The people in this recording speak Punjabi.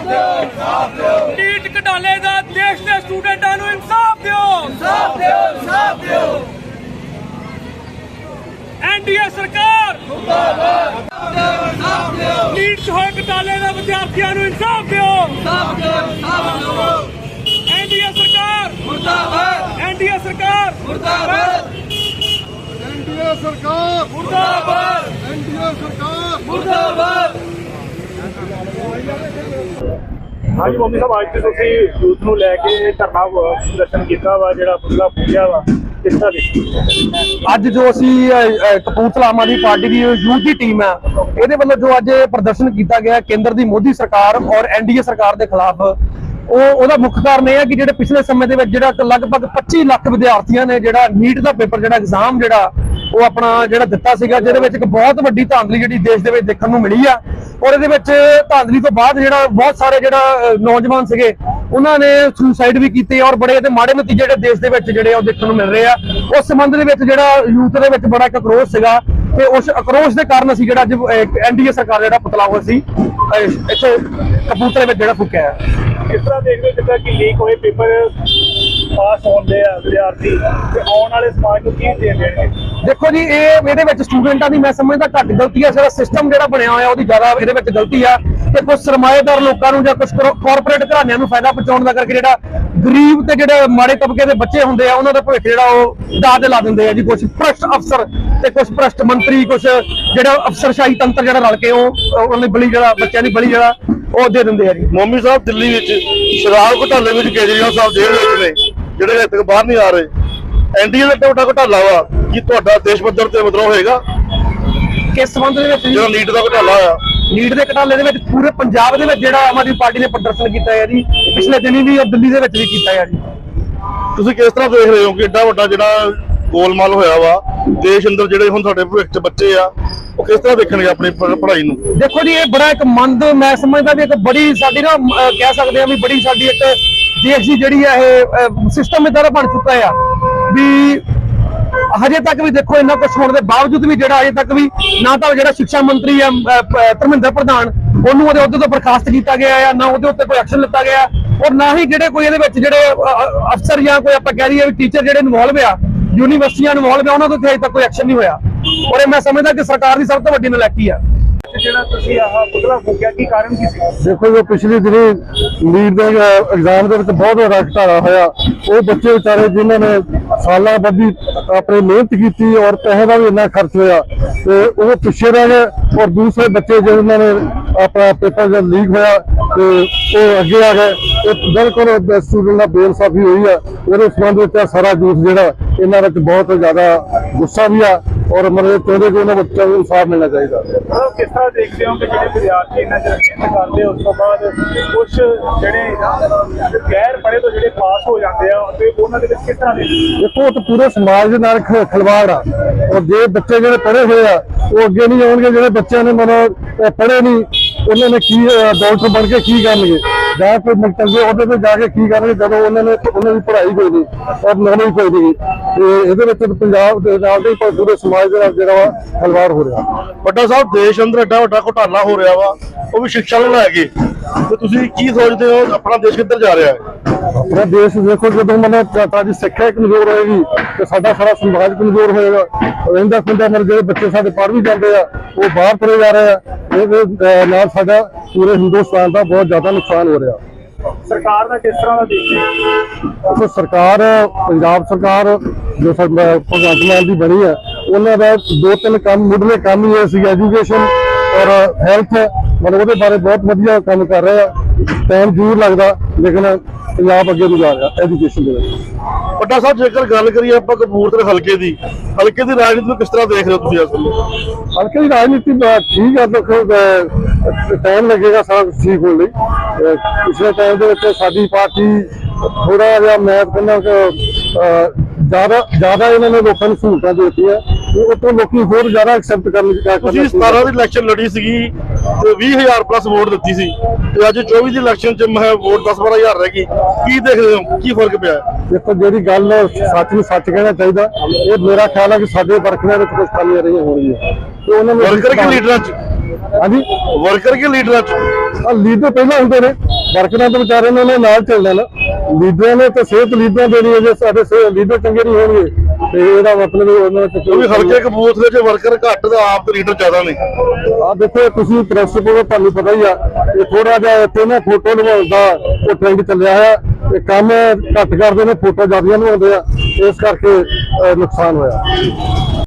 ਨੀਟ ਘਟਾਲੇ ਦਾ ਦੇਸ਼ ਦੇ ਸਟੂਡੈਂਟਾਂ ਨੂੰ ਇਨਸਾਫ ਦਿਓ। ਇਨਸਾਫ ਦਿਓ ਇਨਸਾਫ ਦਿਓ। ਐਨਡੀਏ ਸਰਕਾਰ ਮੁਰਦਾਬਾਦ। ਇਨਸਾਫ ਦਿਓ ਨੀਟ 'ਚ ਹੋਏ ਘਟਾਲੇ ਦਾ ਵਿਦਿਆਰਥੀਆਂ ਨੂੰ ਇਨਸਾਫ ਦਿਓ। ਇਨਸਾਫ ਦਿਓ ਇਨਸਾਫ ਦਿਓ। ਐਨਡੀਏ ਸਰਕਾਰ ਮੁਰਦਾਬਾਦ। ਐਨਡੀਏ ਸਰਕਾਰ ਮੁਰਦਾਬਾਦ। ਐਨਡੀਏ ਸਰਕਾਰ ਮੁਰਦਾਬਾਦ। ਐਨਡੀਏ ਸਰਕਾਰ ਮੁਰਦਾਬਾਦ। ਹਾਂਜੀ, ਮੰਮੀ ਸਾਹਿਬ, ਅੱਜ ਤੁਸੀਂ ਯੂਥ ਨੂੰ ਲੈ ਕੇ ਧਰਨਾ ਪ੍ਰਦਰਸ਼ਨ ਕੀਤਾ ਵਾ, ਜਿਹੜਾ ਪੁਤਲਾ ਫੂਕਿਆ ਵਾ ਅੱਜ ਜੋ ਅਸੀਂ ਕਪੂਰਥਲਾ ਆਮ ਆਦਮੀ ਪਾਰਟੀ ਦੀ ਯੂਥ ਦੀ ਟੀਮ ਹੈ, ਇਹਦੇ ਵੱਲੋਂ ਜੋ ਅੱਜ ਪ੍ਰਦਰਸ਼ਨ ਕੀਤਾ ਗਿਆ ਕੇਂਦਰ ਦੀ ਮੋਦੀ ਸਰਕਾਰ ਔਰ ਐਨਡੀਏ ਸਰਕਾਰ ਦੇ ਖਿਲਾਫ, ਉਹ, ਉਹਦਾ ਮੁੱਖ ਕਾਰਨ ਇਹ ਹੈ ਕਿ ਜਿਹੜੇ ਪਿਛਲੇ ਸਮੇਂ ਦੇ ਵਿੱਚ ਜਿਹੜਾ ਲਗਭਗ 25 ਲੱਖ ਵਿਦਿਆਰਥੀਆਂ ਨੇ ਜਿਹੜਾ ਨੀਟ ਦਾ ਪੇਪਰ, ਜਿਹੜਾ ਐਗਜ਼ਾਮ ਜਿਹੜਾ, ਉਹ ਆਪਣਾ ਜਿਹੜਾ ਦਿੱਤਾ ਸੀਗਾ, ਜਿਹਦੇ ਵਿੱਚ ਇੱਕ ਬਹੁਤ ਵੱਡੀ ਧਾਂਦਲੀ ਜਿਹੜੀ ਦੇਸ਼ ਦੇ ਵਿੱਚ ਦੇਖਣ ਨੂੰ ਮਿਲੀ ਆ। ਔਰ ਇਹਦੇ ਵਿੱਚ ਧਾਂਦਲੀ ਤੋਂ ਬਾਅਦ ਜਿਹੜਾ ਬਹੁਤ ਸਾਰੇ ਜਿਹੜਾ ਨੌਜਵਾਨ ਸੀਗੇ ਉਹਨਾਂ ਨੇ ਸੁਸਾਈਡ ਵੀ ਕੀਤੇ ਔਰ ਬੜੇ ਤੇ ਮਾੜੇ ਨਤੀਜੇ ਜਿਹੜੇ ਦੇਸ਼ ਦੇ ਵਿੱਚ ਜਿਹੜੇ ਉਹ ਦੇਖਣ ਨੂੰ ਮਿਲ ਰਹੇ ਆ। ਉਸ ਸੰਬੰਧ ਦੇ ਵਿੱਚ ਜਿਹੜਾ ਯੂਥ ਦੇ ਵਿੱਚ ਬੜਾ ਇੱਕ ਆਕਰੋਸ਼ ਸੀਗਾ ਤੇ ਉਸ ਆਕਰੋਸ਼ ਦੇ ਕਾਰਨ ਅਸੀਂ ਜਿਹੜਾ ਅੱਜ ਐਨਡੀਏ ਸਰਕਾਰ ਜਿਹੜਾ ਪੁਤਲਾ ਹੋਇਆ ਸੀ ਅਹ, ਇੱਥੇ ਕਪੂਰਥਲੇ ਵਿੱਚ ਜਿਹੜਾ ਫੁੱਕਿਆ ਹੈ ਕਿਸ ਤਰ੍ਹਾਂ ਦੇਖਦੇ ਹੋ ਜਿੱਦਾਂ ਕਿ ਲੀਕ ਹੋਏ ਪੇਪਰ ਪਾਸ ਹੋਣਦੇ ਆ ਵਿਦਿਆਰਥੀ ਤੇ ਆਉਣ ਵਾਲੇ ਸਮਾਜ ਨੂੰ ਕੀ ਦੇ ਦੇਣਗੇ? ਦੇਖੋ ਜੀ ਇਹ ਇਹਦੇ ਵਿੱਚ ਸਟੂਡੈਂਟਾਂ ਦੀ ਮੈਂ ਸਮਝਦਾ ਘੱਟ ਗਲਤੀ ਹੈ ਸਾਰਾ ਸਿਸਟਮ ਜਿਹੜਾ ਬਣਿਆ ਹੋਇਆ ਉਹਦੀ ਜ਼ਿਆਦਾ ਇਹਦੇ ਵਿੱਚ ਗਲਤੀ ਆ। ਤੇ ਕੁਝ ਸਰਮਾਏਦਾਰ ਲੋਕਾਂ ਨੂੰ ਜਾਂ ਕੁਝ ਕਾਰਪੋਰੇਟ ਘਰਾਣਿਆਂ ਨੂੰ ਫਾਇਦਾ ਪਹੁੰਚਾਉਣ ਦਾ ਕਰਕੇ ਜਿਹੜਾ ਗਰੀਬ ਤੇ ਜਿਹੜੇ ਮਾੜੇ ਤਬਕੇ ਦੇ ਬੱਚੇ ਹੁੰਦੇ ਆ ਉਹਨਾਂ ਦਾ ਭਵਿੱਖ ਜਿਹੜਾ ਉਹ ਦਾਅ ਤੇ ਲਾ ਦਿੰਦੇ ਆ ਜੀ। ਕੁਝ ਭ੍ਰਸ਼ਟ ਅਫਸਰ ਤੇ ਕੁਝ ਭ੍ਰਸ਼ਟ ਮੰਤਰੀ ਕੁਝ ਜਿਹੜਾ ਅਫਸਰਸ਼ਾਹੀ ਤੰਤਰ ਜਿਹੜਾ ਰਲ ਕੇ ਉਹ ਉਹਨਾਂ ਦੀ ਬਲੀ ਜਿਹੜਾ ਬੱਚਿਆਂ ਦੀ ਬਲੀ ਜਿਹੜਾ ਉਹ ਦੇ ਦਿੰਦੇ ਆ ਜੀ। ਮੋਮੀ ਸਾਹਿਬ ਦਿੱਲੀ ਵਿੱਚ ਸ਼ਰਾਬ ਘੁਟਾਲੇ ਵਿੱਚ ਕੇਜਰੀਵਾਲ ਸਾਹਿਬ ਜੇਲ੍ਹ ਵਿੱਚ ਨੇ। ਜਿਹੜੇ ਤੱਕ ਬਾਹਰ ਨਹੀਂ ਆ ਰਹੇ ਐਨਡੀਏ ਦਾ ਟੋਟਾ ਘੁਟਾਲਾ ਵਾ ਕੀ ਤੁਹਾਡਾ ਦੇਸ਼ ਪੱਧਰ ਤੇ ਵਿਦਰੋਹ ਹੋਏਗਾ। ਕਿਸ ਸੰਬੰਧ ਦੇ ਵਿੱਚ? ਜਿਹੜਾ ਨੀਟ ਦਾ ਘੁਟਾਲਾ ਆ। ਨੀਟ ਦੇ ਘਟਾਲੇ ਦੇ ਵਿੱਚ ਪੂਰੇ ਪੰਜਾਬ ਦੇ ਵਿੱਚ ਜਿਹੜਾ ਆਮ ਆਦਮੀ ਪਾਰਟੀ ਨੇ ਪ੍ਰਦਰਸ਼ਨ ਕੀਤਾ ਹੈ ਜੀ ਪਿਛਲੇ ਦਿਨੀ ਵੀ ਦਿੱਲੀ ਦੇ ਵਿੱਚ ਵੀ ਕੀਤਾ ਹੈ ਜੀ। ਤੁਸੀਂ ਕਿਸ ਤਰ੍ਹਾਂ ਦੇਖ ਰਹੇ ਹੋ ਕਿ ਏਡਾ ਵੱਡਾ ਜਿਹੜਾ ਗੋਲਮਾਲ ਹੋਇਆ ਵਾ ਦੇਸ਼ ਅੰਦਰ ਜਿਹੜੇ ਹੁਣ ਤੁਹਾਡੇ ਭਵਿੱਖ ਚ ਬੱਚੇ ਆ ਉਹ ਕਿਸ ਤਰ੍ਹਾਂ ਦੇਖਣਗੇ ਆਪਣੀ ਪੜ੍ਹਾਈ ਨੂੰ? ਦੇਖੋ ਜੀ ਇਹ ਬੜਾ ਇੱਕ ਮੰਦ ਮੈਂ ਸਮਝਦਾ ਵੀ ਇੱਕ ਬੜੀ ਸਾਡੀ ਨਾ ਕਹਿ ਸਕਦੇ ਆ ਵੀ ਬੜੀ ਸਾਡੀ ਇੱਕ ਦੇਸ਼ ਜਿਹੜੀ ਹੈ ਇਹ ਸਿਸਟਮ ਇਦਾਂ ਦਾ ਬਣ ਚੁੱਕਾ ਆ। ਵੀ ਹਜੇ ਤੱਕ ਵੀ ਦੇਖੋ ਇੰਨਾ ਕੁਝ ਹੋਣ ਦੇ ਬਾਵਜੂਦ ਵੀ ਜਿਹੜਾ ਅਜੇ ਤੱਕ ਵੀ ਨਾ ਤਾਂ ਜਿਹੜਾ ਸਿੱਖਿਆ ਮੰਤਰੀ ਆ ਧਰਮਿੰਦਰ ਪ੍ਰਧਾਨ, ਉਹਨੂੰ ਉਹਦੇ ਅਹੁਦੇ ਤੋਂ ਬਰਖਾਸਤ ਕੀਤਾ ਗਿਆ ਆ, ਨਾ ਉਹਦੇ ਉੱਤੇ ਕੋਈ ਐਕਸ਼ਨ ਲਿੱਤਾ ਗਿਆ। ਔਰ ਨਾ ਹੀ ਜਿਹੜੇ ਕੋਈ ਇਹਦੇ ਵਿੱਚ ਜਿਹੜੇ ਅਫਸਰ ਜਾਂ ਕੋਈ ਆਪਾਂ ਕਹਿ ਦਈਏ ਵੀ ਟੀਚਰ ਜਿਹੜੇ ਇਨਵੋਲਵ ਆ ਯੂਨੀਵਰਸਿਟੀਆਂ ਇਨਵੋਲਵ ਆ, ਉਹਨਾਂ ਤੋਂ ਅਜੇ ਤੱਕ ਕੋਈ ਐਕਸ਼ਨ ਨਹੀਂ ਹੋਇਆ। ਔਰ ਇਹ ਮੈਂ ਸਮਝਦਾ ਕਿ ਸਰਕਾਰ ਦੀ ਸਭ ਤੋਂ ਵੱਡੀ ਨਲਾਇਕੀ ਆ। ਜਿਹੜਾ ਤੁਸੀਂ ਆਹ ਪੁਤਲਾ ਫੂਕਿਆ, ਕੀ ਕਾਰਨ ਕੀ ਸੀ? ਦੇਖੋ ਜੋ ਪਿਛਲੀ ਦਿਨੀ ਨੀਟ ਦੇ ਐਗਜ਼ਾਮ ਦੇ ਵਿੱਚ ਬਹੁਤ ਵੱਡਾ ਹੋਇਆ। ਉਹ ਬੱਚੇ ਵਿਚਾਰੇ ਜਿਨ੍ਹਾਂ ਨੇ ਸਾਲਾਂ ਬੱਧੀ ਆਪਣੀ ਮਿਹਨਤ ਕੀਤੀ ਔਰ ਪੈਸੇ ਦਾ ਵੀ ਇੰਨਾ ਖਰਚ ਹੋਇਆ। ਤੇ ਉਹ ਪਿੱਛੇ ਰਹਿ ਗਏ ਔਰ ਦੂਸਰੇ ਬੱਚੇ ਜਿਨ੍ਹਾਂ ਨੇ ਆਪਣਾ ਪੇਪਰ ਜਦ ਲੀਕ ਹੋਇਆ ਤੇ ਉਹ ਅੱਗੇ ਆ ਗਏ। ਇਹ ਬਿਲਕੁਲ ਸਟੂਡੈਂਟ ਦਾ ਬੇਇਨਸਾਫੀ ਹੋਈ ਆ। ਉਹਦੇ ਸੰਬੰਧ ਵਿੱਚ ਸਾਰਾ ਜੂਸ ਜਿਹੜਾ ਇਹਨਾਂ ਵਿੱਚ ਬਹੁਤ ਜ਼ਿਆਦਾ ਗੁੱਸਾ ਵੀ ਆ ਔਰ ਮਤਲਬ ਚਾਹੁੰਦੇ ਕਿ ਉਹਨਾਂ ਬੱਚਿਆਂ ਨੂੰ ਇਨਸਾਫ ਮਿਲਣਾ ਚਾਹੀਦਾ। ਮਤਲਬ ਕਿਸ ਤਰ੍ਹਾਂ ਦੇਖਦੇ ਹੋ ਕਿ ਜਿਹੜੇ ਵਿਦਿਆਰਥੀ ਇਹਨਾਂ ਚ ਮਿਹਨਤ ਕਰਦੇ ਉਸ ਤੋਂ ਬਾਅਦ ਕੁਝ ਜਿਹੜੇ ਗੈਰ ਪੜ੍ਹੇ ਤੋਂ ਜਿਹੜੇ ਪਾਸ ਹੋ ਜਾਂਦੇ ਆ ਤੇ ਉਹਨਾਂ ਦੇ ਵਿੱਚ ਕਿਸ ਤਰ੍ਹਾਂ? ਦੇਖੋ ਤਾਂ ਪੂਰੇ ਸਮਾਜ ਦੇ ਨਾਲ ਖਿਲਵਾੜ ਆ। ਔਰ ਜੇ ਬੱਚੇ ਜਿਹੜੇ ਪੜ੍ਹੇ ਹੋਏ ਆ ਉਹ ਅੱਗੇ ਨਹੀਂ ਆਉਣਗੇ ਜਿਹੜੇ ਬੱਚਿਆਂ ਨੇ ਮਨੋ ਪੜ੍ਹੇ ਨਹੀਂ ਉਹਨਾਂ ਨੇ ਕੀ ਡਾਕਟਰ ਬਣ ਕੇ ਕੀ ਕਰਨਗੇ? ਜਾ ਕੇ ਮੰਤਵ ਉਹਦੇ ਤੇ ਜਾ ਕੇ ਕੀ ਕਰਨਗੇ? ਜਦੋਂ ਉਹਨਾਂ ਨੇ ਉਹਨਾਂ ਦੀ ਪੜ੍ਹਾਈ ਕੋਈ ਨਹੀਂ, ਔਰ ਨੌਲੇਜ ਕੋਈ ਨਹੀਂ। ਤੇ ਇਹਦੇ ਵਿੱਚ ਪੰਜਾਬ ਦੇ ਨਾਲ ਦੇ ਪੂਰੇ ਸਮਾਜ ਦੇ ਨਾਲ ਜਿਹੜਾ ਵਾ ਖਿਲਵਾੜ ਹੋ ਰਿਹਾ। ਵੱਡਾ ਸਾਹਿਬ, ਦੇਸ਼ ਅੰਦਰ ਐਡਾ ਵੱਡਾ ਘੁਟਾਲਾ ਹੋ ਰਿਹਾ ਵਾ। ਉਹ ਵੀ ਸਿੱਖਿਆ ਨੂੰ ਲੈ ਕੇ ਤੇ ਤੁਸੀਂ ਕੀ ਸੋਚਦੇ ਹੋ? ਆਪਣਾ ਦੇਸ਼ ਕਿੱਧਰ ਜਾ ਰਿਹਾ ਹੈ? ਆਪਣਾ ਦੇਸ਼ ਦੇਖੋ ਜਦੋਂ ਮਤਲਬ ਸਾਡੀ ਸਿੱਖਿਆ ਕਮਜ਼ੋਰ ਹੋਏਗੀ ਤੇ ਸਾਡਾ ਸਾਰਾ ਸਮਾਜ ਕਮਜ਼ੋਰ ਹੋਏਗਾ। ਰਹਿੰਦਾ ਖੁੰਦਾ ਮਰ ਜਿਹੜੇ ਬੱਚੇ ਸਾਡੇ ਪੜ੍ਹ ਵੀ ਜਾਂਦੇ ਆ ਉਹ ਬਾਹਰ ਤੁਰੇ ਜਾ ਰਹੇ ਆ। ਇਹਦੇ ਨਾਲ ਸਾਡਾ ਪੂਰੇ ਹਿੰਦੁਸਤਾਨ ਦਾ ਬਹੁਤ ਜ਼ਿਆਦਾ ਨੁਕਸਾਨ ਹੋ ਰਿਹਾ। ਸਰਕਾਰ ਦਾ ਕਿਸ ਤਰ੍ਹਾਂ ਦਾ ਦੇਖਦੇ ਹੋ? ਦੇਖੋ ਸਰਕਾਰ ਪੰਜਾਬ ਸਰਕਾਰ ਜੋ ਭਗਵੰਤ ਮਾਨ ਦੀ ਬਣੀ ਹੈ ਉਹਨਾਂ ਦਾ ਦੋ ਤਿੰਨ ਕੰਮ ਮੁੱਢਲੇ ਕੰਮ ਹੀ ਇਹ ਸੀ ਐਜੂਕੇਸ਼ਨ ਔਰ ਹੈਲਥ ਮਤਲਬ ਉਹਦੇ ਬਾਰੇ ਬਹੁਤ ਵਧੀਆ ਕੰਮ ਕਰ ਰਹੇ ਆ। ਟਾਈਮ ਜ਼ਰੂਰ ਲੱਗਦਾ ਲੇਕਿਨ ਪੰਜਾਬ ਅੱਗੇ ਨੂੰ ਜਾ ਰਿਹਾ ਐਜੂਕੇਸ਼ਨ ਦੇ ਵਿੱਚ। ਵੱਡਾ ਸਾਹਿਬ ਜੇਕਰ ਗੱਲ ਕਰੀਏ ਆਪਾਂ ਕਪੂਰਥਲੇ ਹਲਕੇ ਦੀ ਹਲਕੇ ਦੀ ਰਾਜਨੀਤੀ ਨੂੰ ਕਿਸ ਤਰ੍ਹਾਂ ਦੇਖ ਰਹੇ ਹੋ ਤੁਸੀਂ ਇਸ ਵੇਲੇ? ਹਲਕੇ ਦੀ ਰਾਜਨੀਤੀ ਠੀਕ ਆ ਦੇਖੋ ਟਾਈਮ ਲੱਗੇਗਾ ਸਾਰਾ ਠੀਕ ਹੋਣ ਲਈ। ਪਿਛਲੇ ਟਾਈਮ ਦੇ ਵਿੱਚ ਸਾਡੀ ਪਾਰਟੀ ਥੋੜਾ ਜਿਹਾ ਮੈਂ ਕਹਿੰਦਾ ਕਿ ਜ਼ਿਆਦਾ ਜ਼ਿਆਦਾ ਇਹਨਾਂ ਨੇ ਲੋਕਾਂ ਨੂੰ ਸਹੂਲਤਾਂ ਦਿੱਤੀਆਂ। ਉਹ ਤੋਂ ਲੋਕੀ ਹੋਰ ਜ਼ਿਆਦਾ ਐਕਸੈਪਟ ਕਰਨ ਦੀ ਤੁਸੀਂ 17 ਦੀ ਇਲੈਕਸ਼ਨ ਲੜੀ ਸੀਗੀ ਤੇ 20000 ਪਲੱਸ ਵੋਟ ਦਿੱਤੀ ਸੀ ਤੇ ਅੱਜ 24 ਦੀ ਇਲੈਕਸ਼ਨ 'ਚ ਮੈਂ ਵੋਟ 10 12000 ਰਹਿ ਗਈ। ਕੀ ਦੇਖਦੇ ਹੋ? ਕੀ ਫ਼ਰਕ ਪਿਆ? ਦੇਖੋ ਜਿਹੜੀ ਗੱਲ ਸੱਚ ਨੂੰ ਸੱਚ ਕਹਿਣਾ ਚਾਹੀਦਾ ਇਹ ਮੇਰਾ ਖਿਆਲ ਹੈ ਕਿ ਸਾਡੇ ਵਰਕਰਾਂ ਵਿੱਚ ਕੁਝ ਕਮੀਆਂ ਰਹੀਆਂ ਹੋਣਗੀਆਂ। ਤੇ ਉਹਨਾਂ ਨੂੰ ਵਰਕਰ ਕਿ ਲੀਡਰਾਂ 'ਚ? ਹਾਂਜੀ। ਵਰਕਰ ਕੇ ਲੀਡਰਾਂ ਚ ਆ ਲੀਡਰ ਪਹਿਲਾਂ ਹੁੰਦੇ ਨੇ। ਵਰਕਰਾਂ ਤੋਂ ਵਿਚਾਰੇ ਨੇ ਉਹਨਾਂ ਨਾਲ ਚੱਲਣਾ ਨਾ। ਲੀਡਰਾਂ ਨੇ ਤਾਂ ਸਿਹਤ ਲੀਡਰਾਂ ਦੇਣੀ ਹੈ ਜੇ ਸਾਡੇ ਸਿਹਤ ਲੀਡਰ ਚੰਗੇ ਨਹੀਂ ਹੋਣਗੇ ਤੇ ਇਹਦਾ ਮਤਲਬ ਉਹਨਾਂ ਚ ਕਿਉਂਕਿ ਹਲਕੇ ਕਪੂਰਥਲੇ ਚ ਵਰਕਰ ਘੱਟ ਤੇ ਆਪ ਤੇ ਲੀਡਰ ਜ਼ਿਆਦਾ ਨੇ। ਆ ਦੇਖੋ ਤੁਸੀਂ ਪ੍ਰੈਸ ਕੋਲ ਤੁਹਾਨੂੰ ਪਤਾ ਹੀ ਆ। ਇਹ ਥੋੜਾ ਜਿਹਾ ਇੱਥੇ ਨਾ ਫੋਟੋ ਲਵਾਉਣ ਦਾ ਉਹ ਟ੍ਰੈਂਡ ਚੱਲਿਆ ਹੋਇਆ। ਇਹ ਕੰਮ ਘੱਟ ਕਰਦੇ ਨੇ ਫੋਟੋ ਜ਼ਿਆਦਾ ਲਵਾਉਂਦੇ ਆ। ਇਸ ਕਰਕੇ ਨੁਕਸਾਨ ਹੋਇਆ।